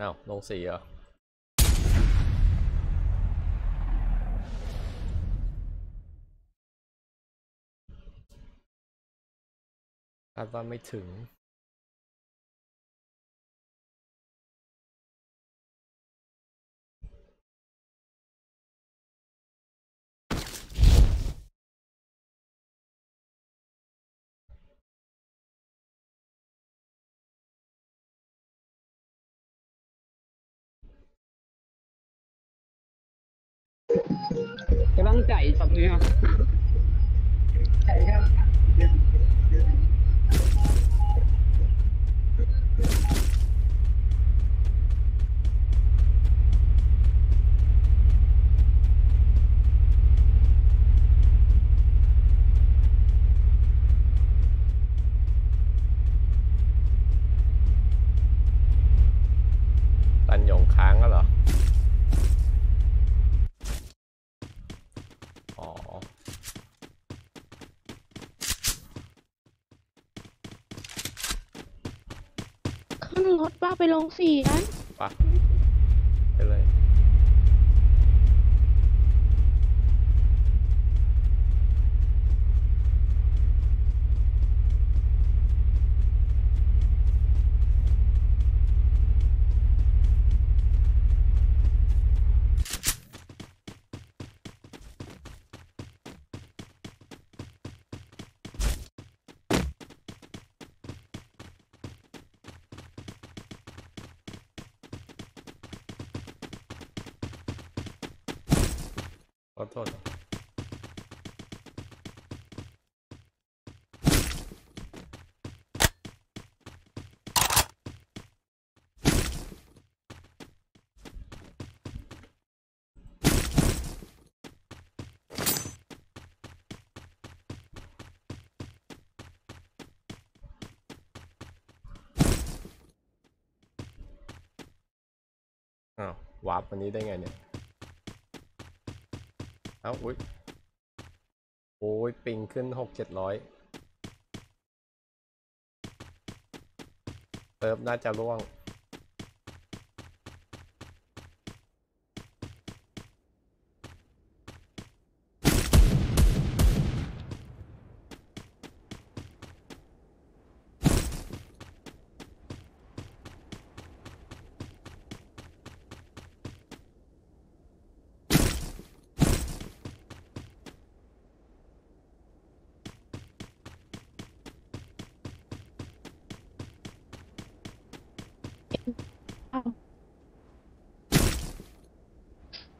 อ้าวลงสีเหรอคาดว่าไม่ถึง ตั้งใจสับเนี่ยใช่ครับ ตันหยงค้างแล้วเหรอ อ๋อ ขึ้น รถว่าไปลงสี่นั้นปะ ขอโทษอ้าววาร์ปวันนี้ได้ไงเนี่ย เอ้าอุ้ยโอ้ยปิงขึ้นหกเจ็ดร้อยเติบน่าจะร่วง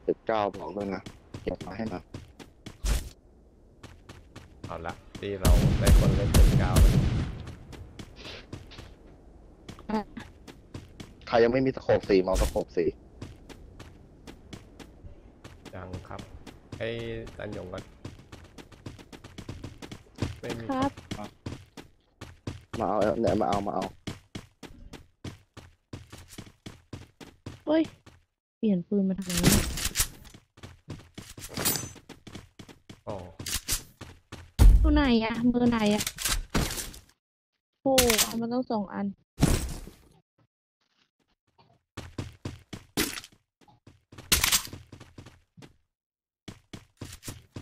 สิบ เก้าบอกด้วยนะเก็บมาให้หน่อยเอาละที่เราได้คนเล่นเป็นกาวแล้วใครยังไม่มีตะโขบสีมาเอาตะโขบสียังครับไอ้ตันหยงก็ไม่มีครับ มาเอาเนี่ยมาเอามาเอาเฮ้ย เปลี่ยนปืนมาทางนี้ อ๋อ ตัวไหนอะเบอร์ไหนอะโอ้เอามันต้องสองอัน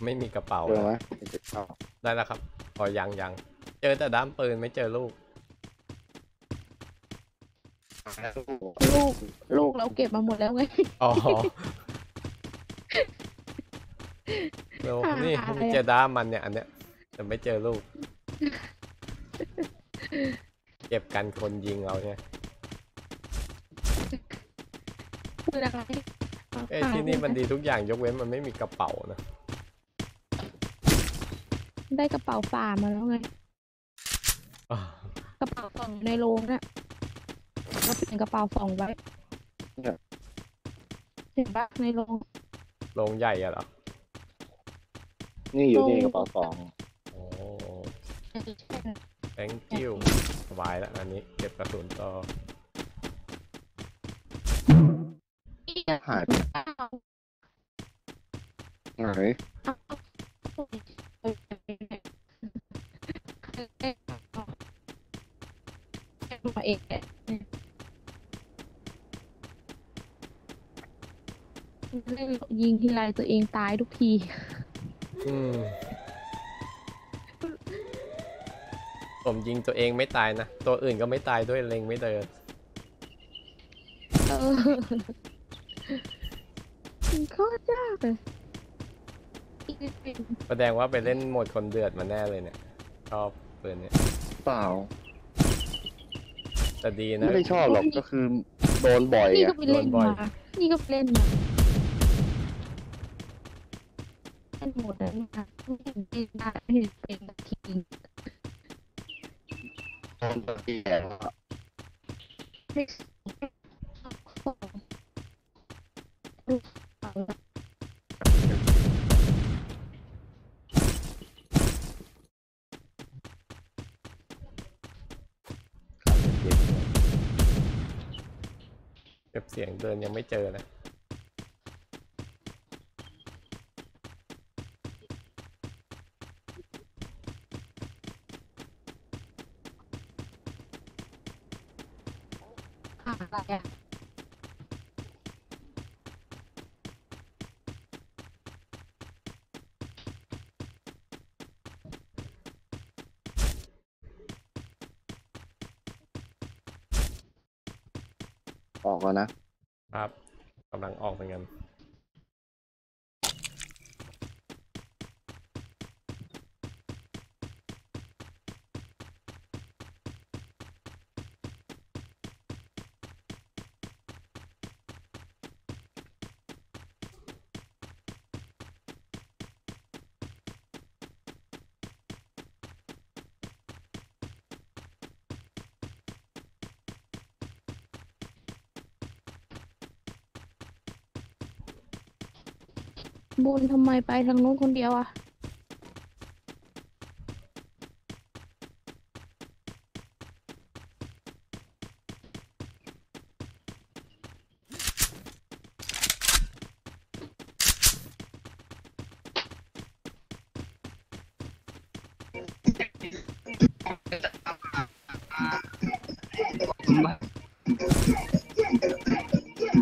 ไม่มีกระเป๋าเจอไหมแล้วสิบเก้าได้แล้วครับพอยังยังเจอแต่ด้ามปืนไม่เจอลูก ลูกลูกเราเก็บมาหมดแล้วไงอ๋อโลนี่หาอะไรอะเจอด้ามมันเนี่ยอันเนี้ย แต่ไม่เจอลูก เก็บกันคนยิงเราเนี่ยปืนอะไรเอ้ยที่นี่มันดีทุกอย่างยกเว้นมันไม่มีกระเป๋านะได้กระเป๋าฝ่ามาแล้วไงอ๋อกระเป๋าสองในโรงน่ะก็เปลี่ยนกระเป๋าสองไว้เห็นปะในโรง โรงใหญ่อะเหรอนี่อยู่นี่โอ้กระเป๋าสองโอ้ thank you สบายแล้วอันนี้เก็บกระสุนต่อหายไปไหนมาเองแหละเล่นยิงทีไรตัวเองตายทุกที อืม ผมยิงตัวเองไม่ตายนะ ตัวอื่นก็ไม่ตายด้วยเล็งไม่เดินเออมันโคตรยากเลยอีกนิดนึงแสดงว่าไปเล่นโหมดคนเดือดมาแน่เลยเนี่ยชอบปืนเนี่ยเปล่าแต่ดีนะ ไม่ได้ชอบหรอกก็คือโดนบ่อยนี่ไงก็ไปเล่นโดนบ่อยมา นี่ก็ไปเล่นมาเล่นหมดแล้วนะไม่เห็นเป็นได้ไม่เห็นเป็นสักทีโดนตะเกียบอะเลขสองสองลูกสองเก็บเสียงเดินยังไม่เจอเลย ออกแล้วนะครับกำลังออกเหมือนกัน บุญทำไมไปทางนู้นคนเดียวอะ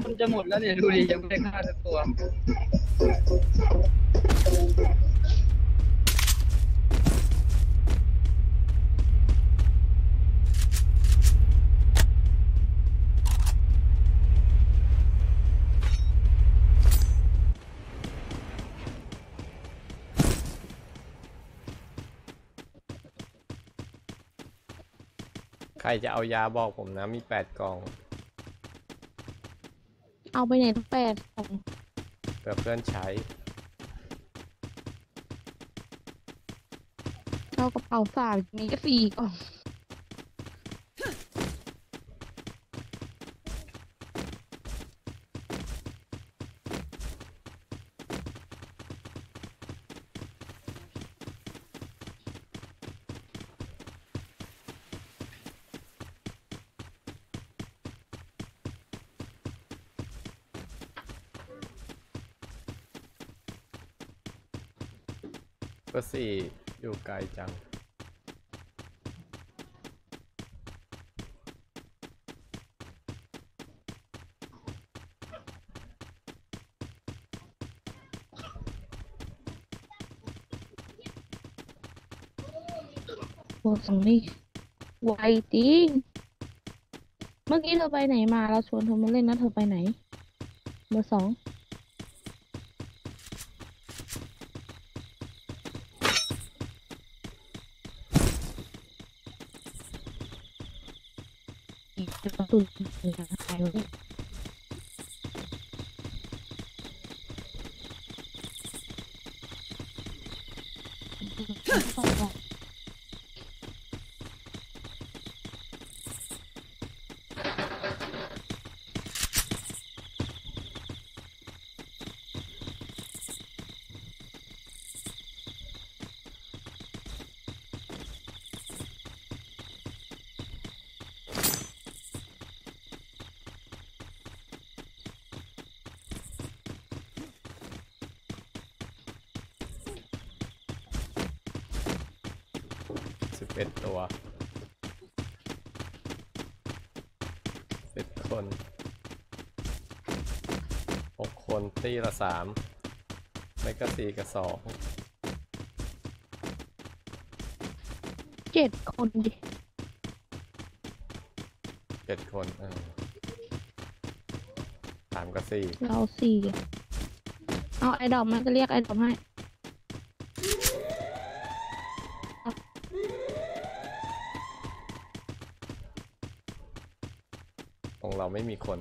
มันจะหมดแล้วเนี่ย ดูดิยังไม่ได้ฆ่าสักตัว ใครจะเอายาบอกผมนะมีแปดกล่อง เอาไปไหนทั้งแปดกล่อง ผื่อเพื่อนใช้ เอากระเป๋าสามมีก็สี่กล่อง ก็สี่อยู่ไกลจัง โอ้สองนี่ไวจริงเมื่อกี้เธอไปไหนมา เราชวนเธอมาเล่นนะ เธอไปไหน เบอร์สอง อี กกระสุนเหลือหายไว้สอง สิบ เอ็ดตัวสิบคนหกคนคนตีละสามไม่ก็สี่กับสองเจ็ดคนดิเจ็ดคนเออสามกับสี่เราสี่อะเอาไอ้ดอกมันก็เรียกไอ้ดอกให้ ของเรา ไม่มีคน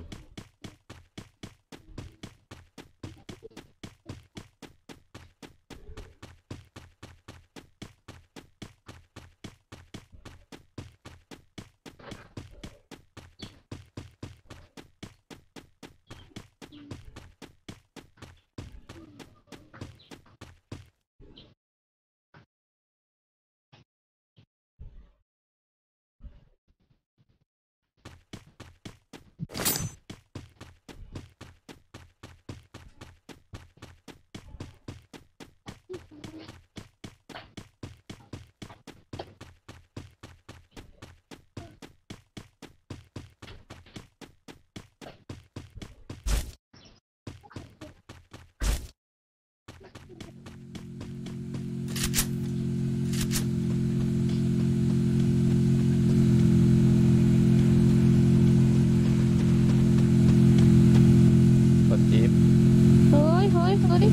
ยเฮ้ย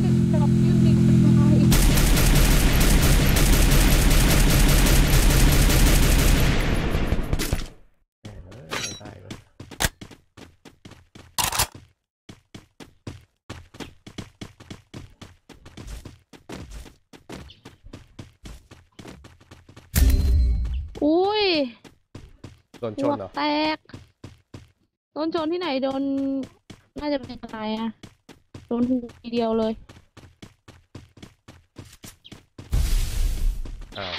เฮ้ยดอกยังเด็กเป็นไงเออไม่ได้เลยอุ้ยโดนชหันวเหรอ แตก โดนชนที่ไหนโดน น่าจะเป็นอะไรอะ โดนหูทีเดียวเลย อ้าว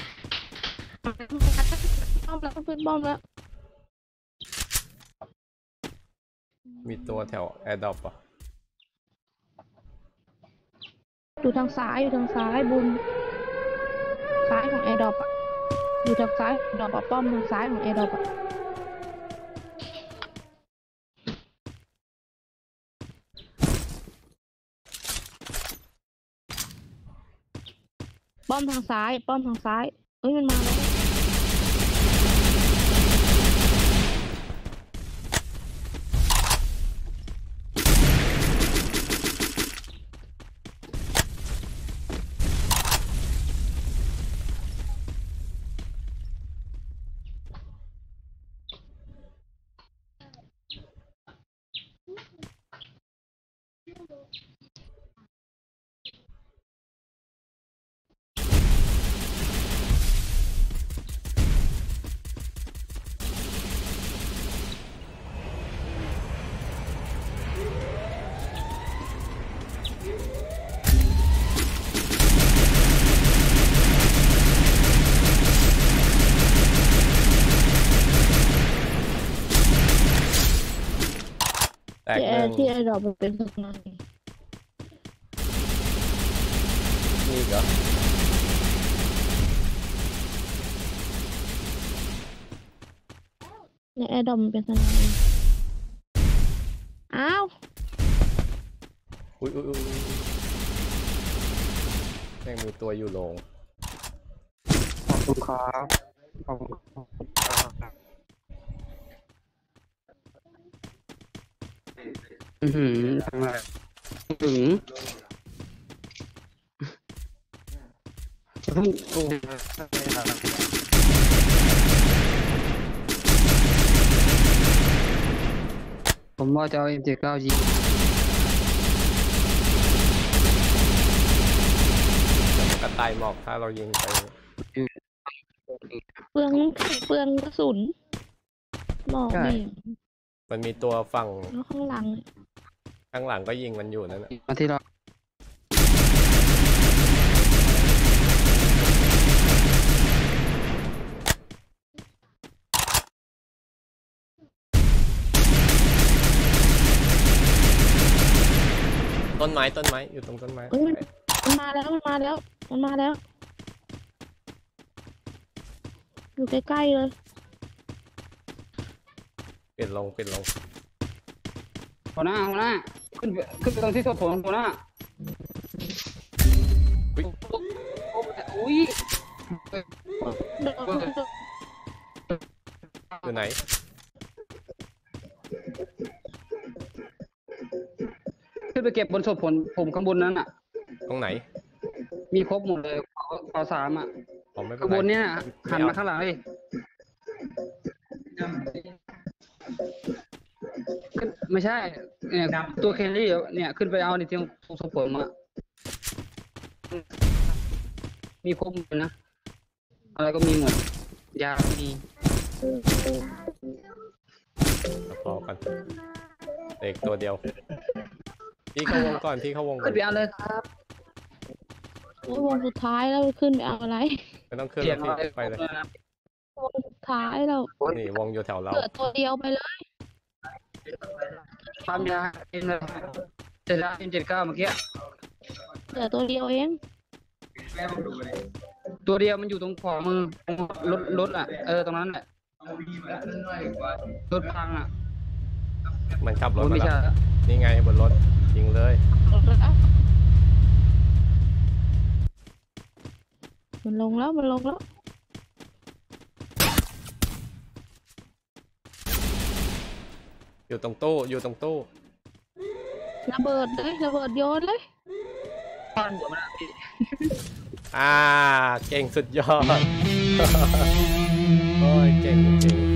บ้อมแล้วเพื่อนบ้อมแล้ว มีตัวแถวแอร์ดรอปอะอยู่ทางซ้ายอยู่ทางซ้ายบุญซ้ายของแอร์ดรอปอะอยู่ทางซ้ายดอกป้อมทางซ้ายของแอร์ดรอปอะ ป้อมทางซ้าย ป้อมทางซ้ายเอ้ยมันมาแล้ว ที่หแอนึ่งร์ที่แอร์ดรอปมันเป็นทางไหนนี่เหรอในแอร์ดรอปมันเป็นทางไหนอ้าวอุ้ยอุ้ยอุ้ยอุ๊ยแม่งมีตัวอยู่โรงขอบคุณครับขอบคุณครับ อือหือทำอะไรถึงต้องโอ้ผมว่าจะเอา M79 ยิงกระต่ายหมอกถ้าเรายิงไปเปลืองเปลืองกระสุนบอกใช่นี่ มันมีตัวฝั่งแล้วข้างหลังเนี่ยข้างหลังก็ยิงมันอยู่นั่นน่ะมาที่เราต้นไม้ต้นไม้อยู่ตรงต้นไม้เอ้ยมันมันมาแล้วมันมาแล้ว มันมาแล้ว อยู่ใกล้ๆเลย เปลี่ยนลงเปลี่ยนลงหัวหน้าหัวหน้าขึ้นไปขึ้นไปตรงที่ศพผมผมน่ะอุ๊ยอุ้ยอยู่ไหนขึ้นไปเก็บบนศพผมผมข้างบนนั้นอะ ตรงไหน มีครบหมดเลยขอขอสามอะผมไม่เป็ข้านงไรบนเนี้ยหันไม่มาเอาข้างหลังเลย ไม่ใช่ เนี่ยตัวเคลลี่เนี่ยขึ้นไปเอาในที่ตรงศพผมอะมีครบหมดนะ อะไรก็มีหมด ยามีพอกันเด็กตัวเดียวพี่เข้าวงก่อนพี่เข้าวงก่ขึ้อนนไปเอาเลยครับโอ้ยวงสุดท้ายแล้วขึ้นไปเอาอะไรไม่ต้องขึ้นเสีแล้ยงวอะไรพี่ไปเลย วงสุดท้ายแล้วนี่วงอยู่แถวเรา เหลือตัวเดียวไปเลย ความยาเอ็นเลยเจ็ดเอ็นเจ็ดเก้าเมื่อกี้เหลือตัวเดียวเองตัวเดียวมันอยู่ตรงขวามือตรงรถรถอะเออตรงนั้นแหละรถพังอะมันขับรถมาไม่แล้ใช่วนี่ไงบนรถยิงเลยมันลงแล้วมันลงแล้ว อยู่ตรงตู้อยู่ตรงตู้ระเบิดเลยระเบิดโยนเลยบ้านหัวมันอะพี่อ่า เก่งสุดยอด โอ้ย เก่งจริง